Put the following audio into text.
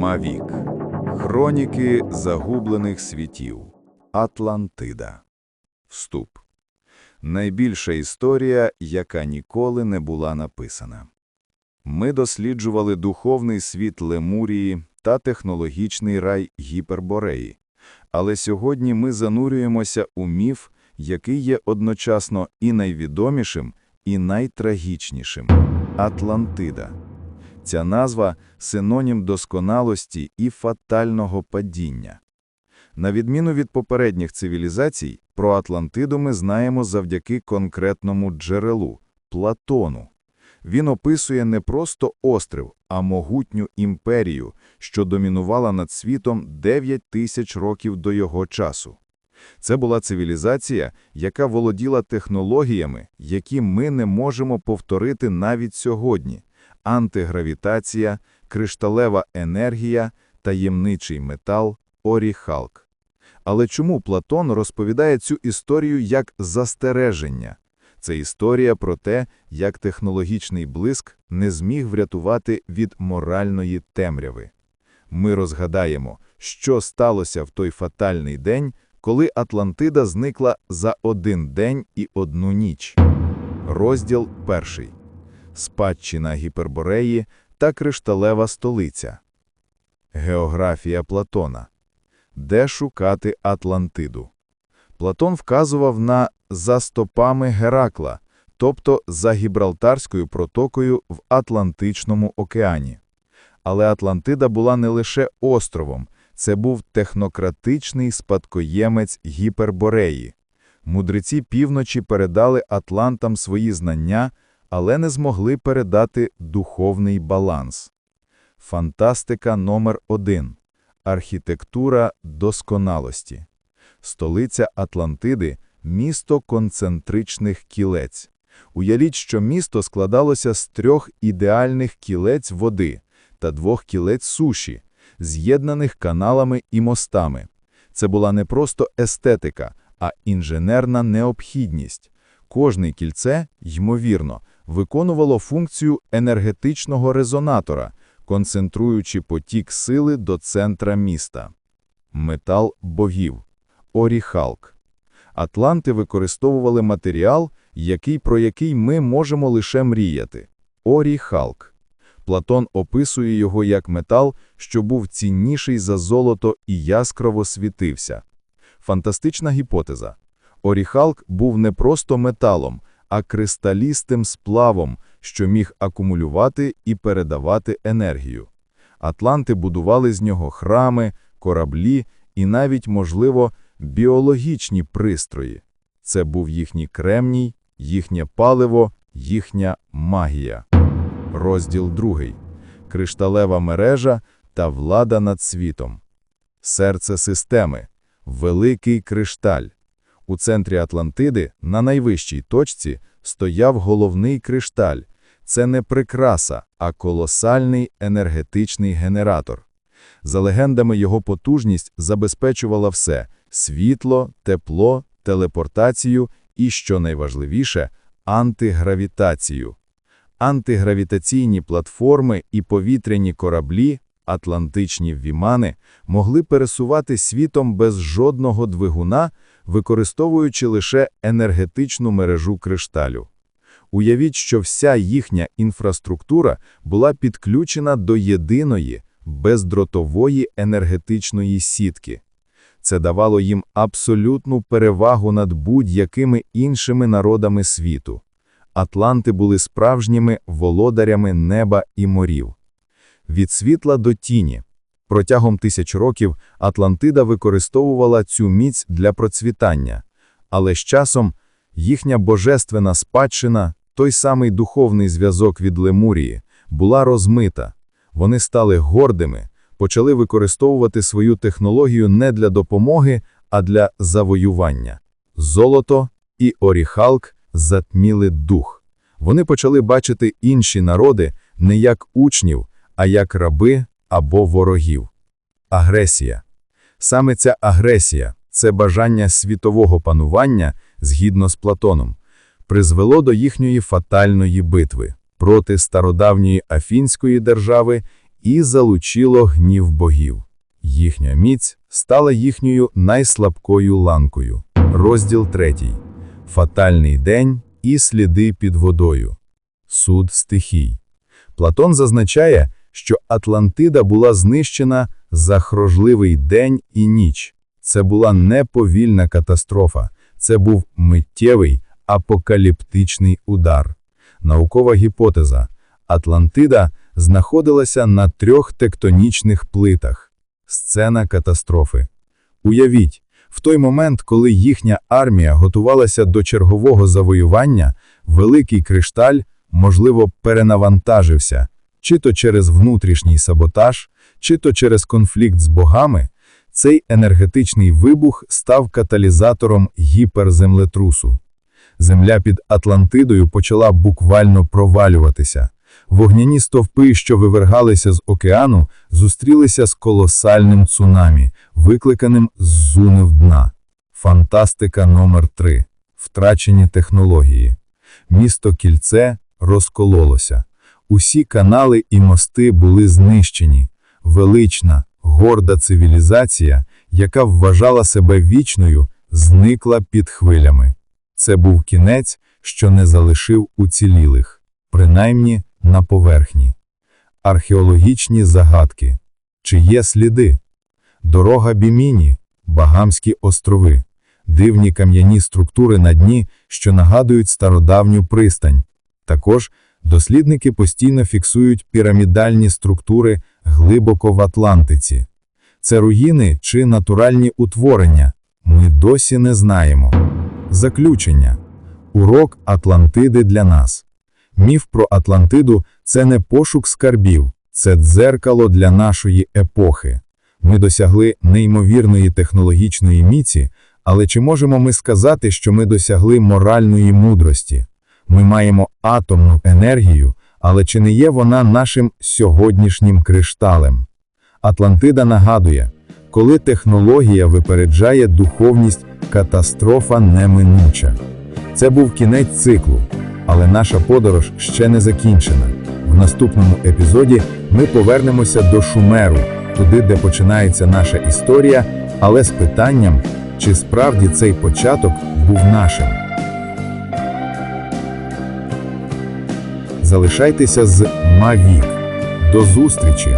Мавік. Хроніки загублених світів. Атлантида. Вступ. Найбільша історія, яка ніколи не була написана. Ми досліджували духовний світ Лемурії та технологічний рай Гіпербореї. Але сьогодні ми занурюємося у міф, який є одночасно і найвідомішим, і найтрагічнішим – Атлантида. Ця назва – синонім досконалості і фатального падіння. На відміну від попередніх цивілізацій, про Атлантиду ми знаємо завдяки конкретному джерелу – Платону. Він описує не просто острів, а могутню імперію, що домінувала над світом 9 тисяч років до його часу. Це була цивілізація, яка володіла технологіями, які ми не можемо повторити навіть сьогодні – антигравітація, кришталева енергія, таємничий метал, оріхалк. Але чому Платон розповідає цю історію як застереження? Це історія про те, як технологічний блиск не зміг врятувати від моральної темряви. Ми розгадаємо, що сталося в той фатальний день, коли Атлантида зникла за один день і одну ніч. Розділ перший. Спадщина Гіпербореї та кришталева столиця. Географія Платона. Де шукати Атлантиду? Платон вказував на «за стопами Геракла», тобто за Гібралтарською протокою в Атлантичному океані. Але Атлантида була не лише островом, це був технократичний спадкоємець Гіпербореї. Мудреці півночі передали атлантам свої знання, але не змогли передати духовний баланс. Фантастика номер 1 Архітектура досконалості. Столиця Атлантиди – місто концентричних кілець. Уявіть, що місто складалося з трьох ідеальних кілець води та двох кілець суші, з'єднаних каналами і мостами. Це була не просто естетика, а інженерна необхідність. Кожне кільце, ймовірно, виконувало функцію енергетичного резонатора, концентруючи потік сили до центра міста. Метал богів. Оріхалк. Атланти використовували матеріал, який, про який ми можемо лише мріяти. Оріхалк. Платон описує його як метал, що був цінніший за золото і яскраво світився. Фантастична гіпотеза. Оріхалк був не просто металом, а кристалістим сплавом, що міг акумулювати і передавати енергію. Атланти будували з нього храми, кораблі і навіть, можливо, біологічні пристрої. Це був їхній кремній, їхнє паливо, їхня магія. Розділ другий. Кришталева мережа та влада над світом. Серце системи. Великий кришталь. У центрі Атлантиди, на найвищій точці, стояв головний кришталь. Це не прикраса, а колосальний енергетичний генератор. За легендами, його потужність забезпечувала все – світло, тепло, телепортацію і, що найважливіше, антигравітацію. Антигравітаційні платформи і повітряні кораблі, атлантичні вімани, могли пересувати світом без жодного двигуна, використовуючи лише енергетичну мережу кришталю. Уявіть, що вся їхня інфраструктура була підключена до єдиної, бездротової енергетичної сітки. Це давало їм абсолютну перевагу над будь-якими іншими народами світу. Атланти були справжніми володарями неба і морів. Від світла до тіні. Протягом тисяч років Атлантида використовувала цю міць для процвітання, але з часом їхня божественна спадщина, той самий духовний зв'язок від Лемурії, була розмита. Вони стали гордими, почали використовувати свою технологію не для допомоги, а для завоювання. Золото і оріхалк затміли дух. Вони почали бачити інші народи не як учнів, а як раби або ворогів. Агресія. Саме ця агресія, це бажання світового панування, згідно з Платоном, призвело до їхньої фатальної битви проти стародавньої Афінської держави і залучило гнів богів. Їхня міць стала їхньою найслабкою ланкою. Розділ третій. Фатальний день і сліди під водою. Суд стихій. Платон зазначає, що Атлантида була знищена за хрожливий день і ніч. Це була не повільна катастрофа, це був миттєвий апокаліптичний удар. Наукова гіпотеза. Атлантида знаходилася на трьох тектонічних плитах. Сцена катастрофи. Уявіть, в той момент, коли їхня армія готувалася до чергового завоювання, великий кришталь, можливо, перенавантажився, чи то через внутрішній саботаж, чи то через конфлікт з богами, цей енергетичний вибух став каталізатором гіперземлетрусу. Земля під Атлантидою почала буквально провалюватися. Вогняні стовпи, що вивергалися з океану, зустрілися з колосальним цунамі, викликаним з зунив дна. Фантастика номер 3 Втрачені технології. Місто Кільце розкололося. Усі канали і мости були знищені. Велична, горда цивілізація, яка вважала себе вічною, зникла під хвилями. Це був кінець, що не залишив уцілілих, принаймні на поверхні. Археологічні загадки. Чи є сліди? Дорога Біміні, Багамські острови, дивні кам'яні структури на дні, що нагадують стародавню пристань. Також дослідники постійно фіксують пірамідальні структури глибоко в Атлантиці. Це руїни чи натуральні утворення? Ми досі не знаємо. Заключення. Урок Атлантиди для нас. Міф про Атлантиду це не пошук скарбів, це дзеркало для нашої епохи. Ми досягли неймовірної технологічної міці, але чи можемо ми сказати, що ми досягли моральної мудрості? Ми маємо атомну енергію, але чи не є вона нашим сьогоднішнім кришталем? Атлантида нагадує, коли технологія випереджає духовність, катастрофа неминуча. Це був кінець циклу, але наша подорож ще не закінчена. В наступному епізоді ми повернемося до Шумеру, туди, де починається наша історія, але з питанням, чи справді цей початок був нашим. Залишайтеся з Мавік. До зустрічі!